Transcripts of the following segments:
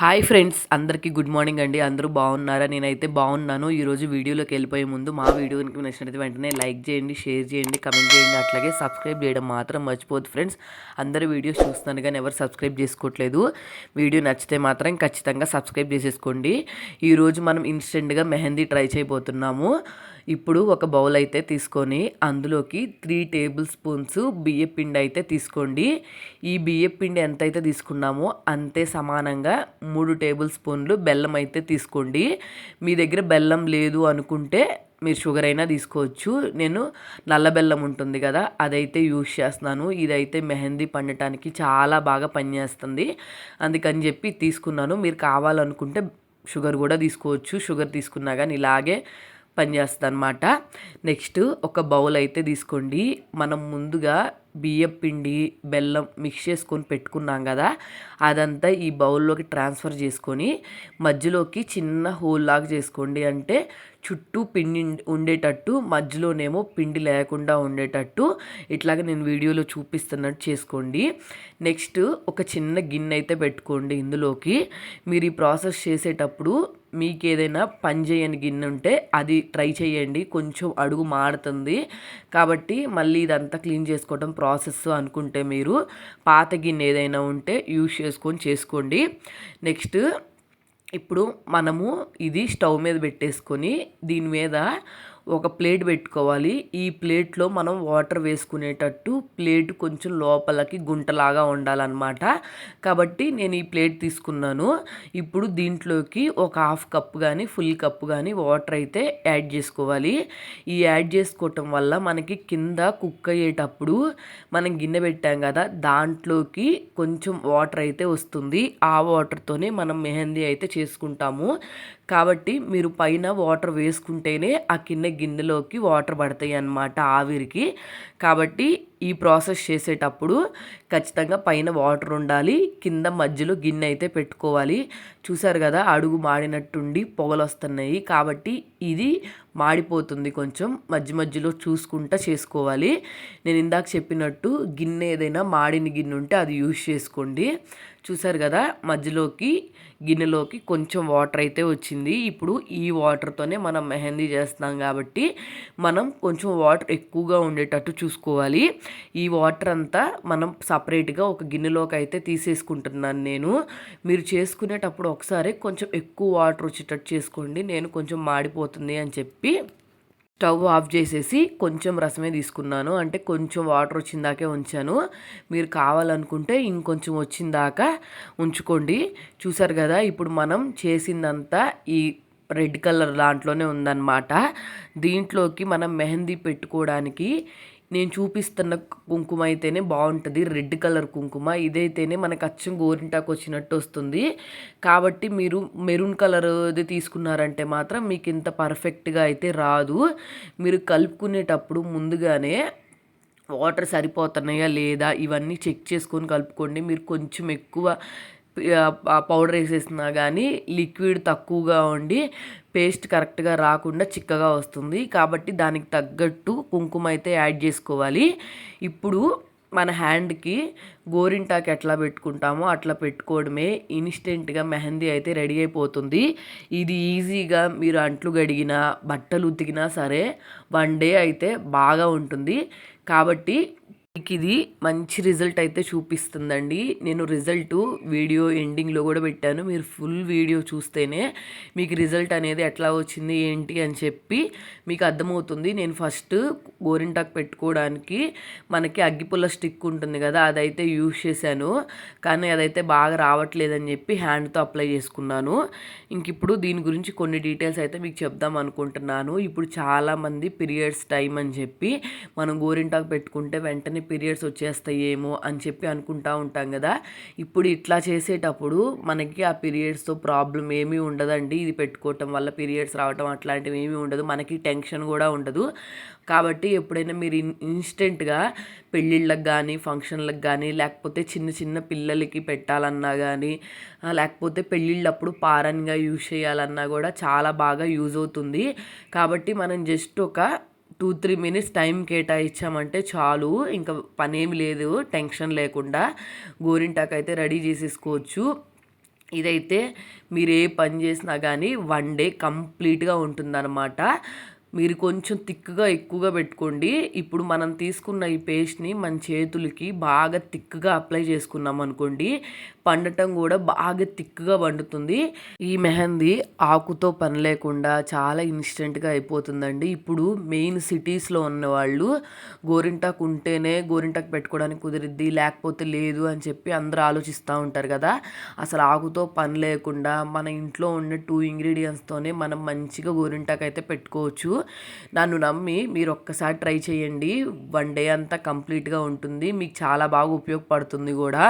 Hi friends అందరికీ good morning అండి. అందరూ బాగున్నారా? నేనైతే బాగున్నాను. ఈరోజు వీడియోలోకి వెళ్ళిపోయే ముందు మా వీడియో కనుక నచ్చినట్టు వెంటనే లైక్ చేయండి షేర్ చేయండి కమెంట్ చేయండి అట్లాగే సబ్స్క్రైబ్ చేయడం మాత్రం మర్చిపోద్దు ఫ్రెండ్స్. అందరూ వీడియోస్ చూస్తాను కానీ ఎవరు సబ్స్క్రైబ్ చేసుకోవట్లేదు. వీడియో నచ్చితే మాత్రం ఖచ్చితంగా సబ్స్క్రైబ్ చేసేసుకోండి. ఈరోజు మనం ఇన్స్టెంట్గా మెహందీ ట్రై చేయబోతున్నాము. ఇప్పుడు ఒక బౌల్ అయితే తీసుకొని అందులోకి త్రీ టేబుల్ స్పూన్స్ బియ్యపిండి అయితే తీసుకోండి. ఈ బియ్యపిండి ఎంత అయితే తీసుకున్నామో అంతే సమానంగా మూడు టేబుల్ స్పూన్లు బెల్లం అయితే తీసుకోండి. మీ దగ్గర బెల్లం లేదు అనుకుంటే మీరు షుగర్ అయినా తీసుకోవచ్చు. నేను నల్ల బెల్లం ఉంటుంది కదా అదైతే యూజ్ చేస్తున్నాను. ఇదైతే మెహందీ పండటానికి చాలా బాగా పనిచేస్తుంది. అందుకని చెప్పి తీసుకున్నాను. మీరు కావాలనుకుంటే షుగర్ కూడా తీసుకోవచ్చు. షుగర్ తీసుకున్నా కానీ ఇలాగే పనిచేస్తుంది అనమాట నెక్స్ట్ ఒక బౌల్ అయితే తీసుకోండి. మనం ముందుగా బియ్యం పిండి బెల్లం మిక్స్ చేసుకొని పెట్టుకున్నాం కదా అదంతా ఈ బౌల్లోకి ట్రాన్స్ఫర్ చేసుకొని మధ్యలోకి చిన్న హోల్ లాగా చేసుకోండి. అంటే చుట్టూ పిండి ఉండేటట్టు మధ్యలోనేమో పిండి లేకుండా ఉండేటట్టు ఇట్లాగ నేను వీడియోలో చూపిస్తున్నట్టు చేసుకోండి. నెక్స్ట్ ఒక చిన్న గిన్నె అయితే పెట్టుకోండి ఇందులోకి. మీరు ఈ ప్రాసెస్ చేసేటప్పుడు మీకు ఏదైనా పని చేయని గిన్నె ఉంటే అది ట్రై చేయండి. కొంచెం అడుగు మారుతుంది. కాబట్టి మళ్ళీ ఇదంతా క్లీన్ చేసుకోవడం ప్రాసెస్ అనుకుంటే మీరు పాత గిన్నె ఏదైనా ఉంటే యూజ్ చేసుకొని చేసుకోండి. నెక్స్ట్ ఇప్పుడు మనము ఇది స్టవ్ మీద పెట్టేసుకొని దీని మీద ఒక ప్లేట్ పెట్టుకోవాలి. ఈ ప్లేట్లో మనం వాటర్ వేసుకునేటట్టు ప్లేట్ కొంచెం లోపలికి గుంటలాగా ఉండాలన్నమాట. కాబట్టి నేను ఈ ప్లేట్ తీసుకున్నాను. ఇప్పుడు దీంట్లోకి ఒక హాఫ్ కప్ కానీ ఫుల్ కప్ కానీ వాటర్ అయితే యాడ్ చేసుకోవాలి. ఈ యాడ్ చేసుకోవటం వల్ల మనకి కింద కుక్ అయ్యేటప్పుడు మనం గిన్నె పెట్టాం కదా దాంట్లోకి కొంచెం వాటర్ అయితే వస్తుంది. ఆ వాటర్తోనే మనం మెహందీ అయితే చేసుకుంటాము. కాబట్టి మీరు పైన వాటర్ వేసుకుంటేనే ఆ కింద గిన్నెలోకి వాటర్ పడతాయి అన్నమాట ఆవిరికి. కాబట్టి ఈ ప్రాసెస్ చేసేటప్పుడు ఖచ్చితంగా పైన వాటర్ ఉండాలి కింద మధ్యలో గిన్నె అయితే పెట్టుకోవాలి. చూసారు కదా అడుగు మాడినట్టుండి పొగలు వస్తున్నాయి కాబట్టి ఇది మాడిపోతుంది కొంచెం. మధ్య మధ్యలో చూసుకుంటా చేసుకోవాలి. నేను ఇందాక చెప్పినట్టు గిన్నె ఏదైనా మాడిన గిన్నె ఉంటే అది యూజ్ చేసుకోండి. చూసారు కదా మధ్యలోకి గిన్నెలోకి కొంచెం వాటర్ అయితే వచ్చింది. ఇప్పుడు ఈ వాటర్తోనే మనం మెహందీ చేస్తున్నాం కాబట్టి మనం కొంచెం వాటర్ ఎక్కువగా ఉండేటట్టు చూసుకోవాలి. ఈ వాటర్ అంతా మనం సపరేట్గా ఒక గిన్నెలోకి అయితే తీసేసుకుంటున్నాను నేను. మీరు చేసుకునేటప్పుడు ఒకసారి కొంచెం ఎక్కువ వాటర్ వచ్చేటట్టు చేసుకోండి. నేను కొంచెం మాడిపోతుంది అని చెప్పి స్టవ్ ఆఫ్ చేసేసి కొంచెం రసమే తీసుకున్నాను. అంటే కొంచెం వాటర్ వచ్చిందాకే ఉంచాను. మీరు కావాలనుకుంటే ఇంకొంచెం వచ్చిందాకా ఉంచుకోండి. చూసారు కదా ఇప్పుడు మనం చేసిందంతా ఈ రెడ్ కలర్ దాంట్లోనే ఉందన్నమాట. దీంట్లోకి మనం మెహందీ పెట్టుకోవడానికి నేను చూపిస్తున్న కుంకుమ అయితేనే బాగుంటుంది. రెడ్ కలర్ కుంకుమ. ఇదైతేనే మనకు అచ్చం గోరింటాకు వచ్చినట్టు వస్తుంది. కాబట్టి మీరు మెరూన్ కలర్ అది తీసుకున్నారంటే మాత్రం మీకు ఇంత పర్ఫెక్ట్గా అయితే రాదు. మీరు కలుపుకునేటప్పుడు ముందుగానే వాటర్ సరిపోతున్నాయా లేదా ఇవన్నీ చెక్ చేసుకొని కలుపుకోండి. మీరు కొంచెం ఎక్కువ పౌడర్ వేసేసినా కానీ లిక్విడ్ తక్కువగా ఉండి పేస్ట్ కరెక్ట్గా రాకుండా చిక్కగా వస్తుంది. కాబట్టి దానికి తగ్గట్టు కుంకుమ అయితే యాడ్ చేసుకోవాలి. ఇప్పుడు మన హ్యాండ్కి గోరింటాకి ఎట్లా పెట్టుకుంటామో అట్లా పెట్టుకోవడమే ఇన్స్టెంట్గా మెహందీ అయితే రెడీ అయిపోతుంది. ఇది ఈజీగా మీరు అంట్లు గడిగినా బట్టలు ఉతికినా సరే వన్ డే అయితే బాగా ఉంటుంది. కాబట్టి మీకు ఇది మంచి రిజల్ట్ అయితే చూపిస్తుందండి. నేను రిజల్ట్ వీడియో ఎండింగ్లో కూడా పెట్టాను. మీరు ఫుల్ వీడియో చూస్తేనే మీకు రిజల్ట్ అనేది ఎట్లా వచ్చింది ఏంటి అని చెప్పి మీకు అర్థమవుతుంది. నేను ఫస్ట్ గోరింటాకు పెట్టుకోవడానికి మనకి అగ్గిపుల్ల స్టిక్ ఉంటుంది కదా అదైతే యూజ్ చేశాను. కానీ అదైతే బాగా రావట్లేదని చెప్పి హ్యాండ్తో అప్లై చేసుకున్నాను. ఇంక ఇప్పుడు దీని గురించి కొన్ని డీటెయిల్స్ అయితే మీకు చెప్దాం అనుకుంటున్నాను. ఇప్పుడు చాలామంది పీరియడ్స్ టైం అని చెప్పి మనం గోరింటాకు పెట్టుకుంటే వెంటనే పీరియడ్స్ వచ్చేస్తాయేమో అని చెప్పి అనుకుంటా ఉంటాం కదా. ఇప్పుడు ఇట్లా చేసేటప్పుడు మనకి ఆ పీరియడ్స్తో ప్రాబ్లం ఏమీ ఉండదండి. ఇది పెట్టుకోవటం వల్ల పీరియడ్స్ రావటం అట్లాంటివి ఏమీ ఉండదు. మనకి టెన్షన్ కూడా ఉండదు. కాబట్టి ఎప్పుడైనా మీరు ఇన్స్టెంట్గా పెళ్ళిళ్ళకి కానీ ఫంక్షన్లకు కానీ లేకపోతే చిన్న చిన్న పిల్లలకి పెట్టాలన్నా కానీ లేకపోతే పెళ్ళిళ్ళప్పుడు పారన్గా యూజ్ చేయాలన్నా కూడా చాలా బాగా యూజ్ అవుతుంది. కాబట్టి మనం జస్ట్ ఒక టూ త్రీ మినిట్స్ టైం కేటాయించామంటే చాలు. ఇంకా పనేమి లేదు టెన్షన్ లేకుండా గోరింటాకు అయితే రెడీ చేసేసుకోవచ్చు. ఇదైతే మీరు ఏ పని చేసినా కానీ వన్ డే కంప్లీట్గా ఉంటుందన్నమాట. మీరు కొంచెం థిక్గా ఎక్కువగా పెట్టుకోండి. ఇప్పుడు మనం తీసుకున్న ఈ పేస్ట్ని మన చేతులకి బాగా థిక్గా అప్లై చేసుకున్నాం అనుకోండి పండటం కూడా బాగా థిక్గా పండుతుంది. ఈ మెహందీ ఆకుతో పని లేకుండా చాలా ఇన్స్టెంట్గా అయిపోతుందండి. ఇప్పుడు మెయిన్ సిటీస్లో ఉన్న వాళ్ళు గోరింటాకు ఉంటేనే గోరింటాకు పెట్టుకోవడానికి కుదిరిద్ది లేకపోతే లేదు అని చెప్పి అందరూ ఆలోచిస్తూ ఉంటారు కదా. అసలు ఆకుతో పని లేకుండా మన ఇంట్లో ఉన్న టూ ఇంగ్రీడియంట్స్తోనే మనం మంచిగా గోరింటాకు అయితే పెట్టుకోవచ్చు. నన్ను నమ్మి మీరు ఒక్కసారి ట్రై చేయండి. వన్ డే అంతా కంప్లీట్గా ఉంటుంది. మీకు చాలా బాగా ఉపయోగపడుతుంది కూడా.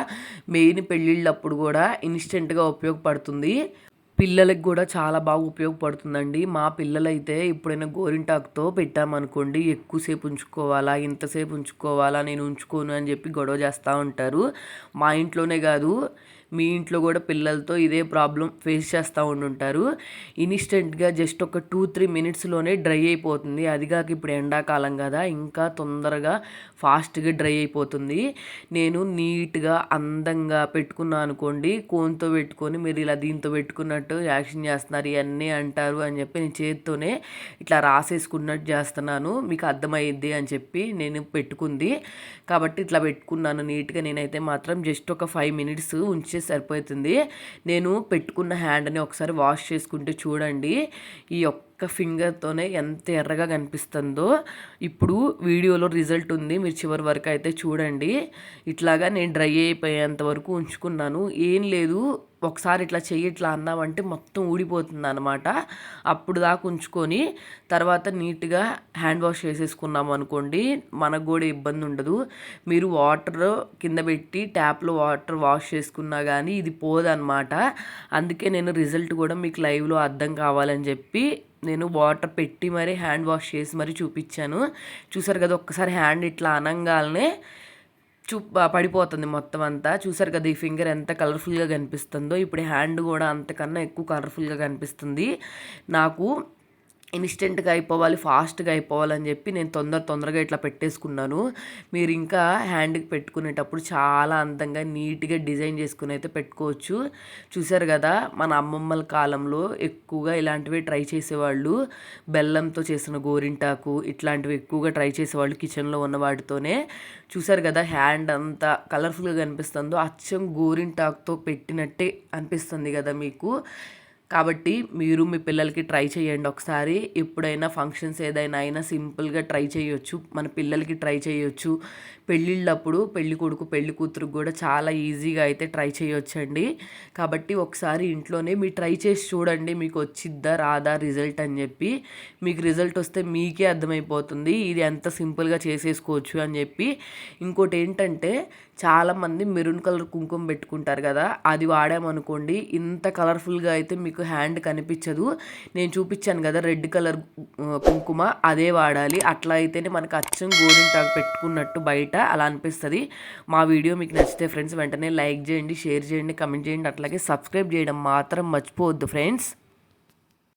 మెయిన్ పెళ్ళిళ్ళప్పుడు కూడా ఇన్స్టెంట్గా ఉపయోగపడుతుంది. పిల్లలకి కూడా చాలా బాగా ఉపయోగపడుతుందండి. మా పిల్లలైతే ఎప్పుడైనా గోరింటాకుతో పెట్టామనుకోండి ఎక్కువసేపు ఉంచుకోవాలా ఇంతసేపు ఉంచుకోవాలా నేను ఉంచుకోను అని చెప్పి గొడవ చేస్తూ ఉంటారు. మా ఇంట్లోనే కాదు మీ ఇంట్లో కూడా పిల్లలతో ఇదే ప్రాబ్లం ఫేస్ చేస్తూ ఉండుంటారు. ఇన్స్టెంట్గా జస్ట్ ఒక టూ త్రీ మినిట్స్లోనే డ్రై అయిపోతుంది. అది కాక ఇప్పుడు ఎండాకాలం కదా ఇంకా తొందరగా ఫాస్ట్గా డ్రై అయిపోతుంది. నేను నీట్గా అందంగా పెట్టుకున్నాను అనుకోండి కోన్తో పెట్టుకొని మీరు ఇలా దీంతో పెట్టుకున్నట్టు యాక్షన్ చేస్తున్నారు ఇవన్నీ అంటారు అని చెప్పి నేను చేతితోనే ఇట్లా రాసేసుకున్నట్టు చేస్తున్నాను. మీకు అర్థమైద్ది అని చెప్పి నేను పెట్టుకుంది. కాబట్టి ఇట్లా పెట్టుకున్నాను నీట్గా. నేనైతే మాత్రం జస్ట్ ఒక ఫైవ్ మినిట్స్ ఉంచి సరిపోతుంది. నేను పెట్టుకున్న హ్యాండ్ని ఒకసారి వాష్ చేసుకుంటే చూడండి ఈ ఒక్క ఫింగర్తోనే ఎంత ఎర్రగా కనిపిస్తుందో. ఇప్పుడు వీడియోలో రిజల్ట్ ఉంది మీరు చివరి వరకు అయితే చూడండి. ఇట్లాగా నేను డ్రై అయిపోయేంత వరకు ఉంచుకున్నాను. ఏం లేదు ఒకసారి ఇట్లా చెయ్యి ఇట్లా అన్నామంటే మొత్తం ఊడిపోతుంది అనమాట అప్పుడు దాకా ఉంచుకొని తర్వాత నీట్గా హ్యాండ్ వాష్ చేసేసుకున్నాం అనుకోండి మనకు కూడా ఇబ్బంది ఉండదు. మీరు వాటర్ కింద పెట్టి ట్యాప్లో వాటర్ వాష్ చేసుకున్నా కానీ ఇది పోదనమాట అందుకే నేను రిజల్ట్ కూడా మీకు లైవ్లో అర్థం కావాలని చెప్పి నేను వాటర్ పెట్టి మరీ హ్యాండ్ వాష్ చేసి మరీ చూపించాను. చూసారు కదా ఒక్కసారి హ్యాండ్ ఇట్లా అనంగానే చూ పడిపోతుంది మొత్తం అంతా. చూసారు కదా ఈ ఫింగర్ ఎంత కలర్ఫుల్గా కనిపిస్తుందో. ఇప్పుడు హ్యాండ్ కూడా అంతకన్నా ఎక్కువ కలర్ఫుల్గా కనిపిస్తుంది. నాకు ఇన్స్టెంట్గా అయిపోవాలి ఫాస్ట్గా అయిపోవాలని చెప్పి నేను తొందర తొందరగా ఇట్లా పెట్టేసుకున్నాను. మీరు ఇంకా హ్యాండ్కి పెట్టుకునేటప్పుడు చాలా అందంగా నీట్గా డిజైన్ చేసుకుని అయితే పెట్టుకోవచ్చు. చూసారు కదా మన అమ్మమ్మల కాలంలో ఎక్కువగా ఇలాంటివి ట్రై చేసేవాళ్ళు. బెల్లంతో చేసిన గోరింటాకు ఇట్లాంటివి ఎక్కువగా ట్రై చేసేవాళ్ళు కిచెన్లో ఉన్న వాటితోనే. చూసారు కదా హ్యాండ్ అంతా కలర్ఫుల్గా కనిపిస్తుందో అచ్చం గోరింటాకుతో పెట్టినట్టే అనిపిస్తుంది కదా మీకు. కాబట్టి మీరు మీ పిల్లలకి ట్రై చేయండి ఒకసారి. ఎప్పుడైనా ఫంక్షన్స్ ఏదైనా అయినా సింపుల్గా ట్రై చేయొచ్చు. మన పిల్లలకి ట్రై చేయొచ్చు. పెళ్ళిళ్ళప్పుడు పెళ్ళి కొడుకు పెళ్ళి కూతురు కూడా చాలా ఈజీగా అయితే ట్రై చేయొచ్చండి. కాబట్టి ఒకసారి ఇంట్లోనే మీరు ట్రై చేసి చూడండి. మీకు వచ్చిద్దా రాదా రిజల్ట్ అని చెప్పి. మీకు రిజల్ట్ వస్తే మీకే అర్థమైపోతుంది. ఇది ఎంత సింపుల్గా చేసేసుకోవచ్చు అని చెప్పి. ఇంకోటి ఏంటంటే చాలామంది మెరూన్ కలర్ కుంకుమ పెట్టుకుంటారు కదా అది వాడామనుకోండి ఇంత కలర్ఫుల్గా అయితే మీకు మీకు హ్యాండ్ కనిపించదు. నేను చూపించాను కదా రెడ్ కలర్ కుంకుమ అదే వాడాలి. అట్లా అయితేనే మనకు అచ్చం గోరింటాకు పెట్టుకున్నట్టు బయట అలా అనిపిస్తుంది. మా వీడియో మీకు నచ్చితే ఫ్రెండ్స్ వెంటనే లైక్ చేయండి షేర్ చేయండి కమెంట్ చేయండి. అట్లాగే సబ్స్క్రైబ్ చేయడం మాత్రం మర్చిపోవద్దు ఫ్రెండ్స్.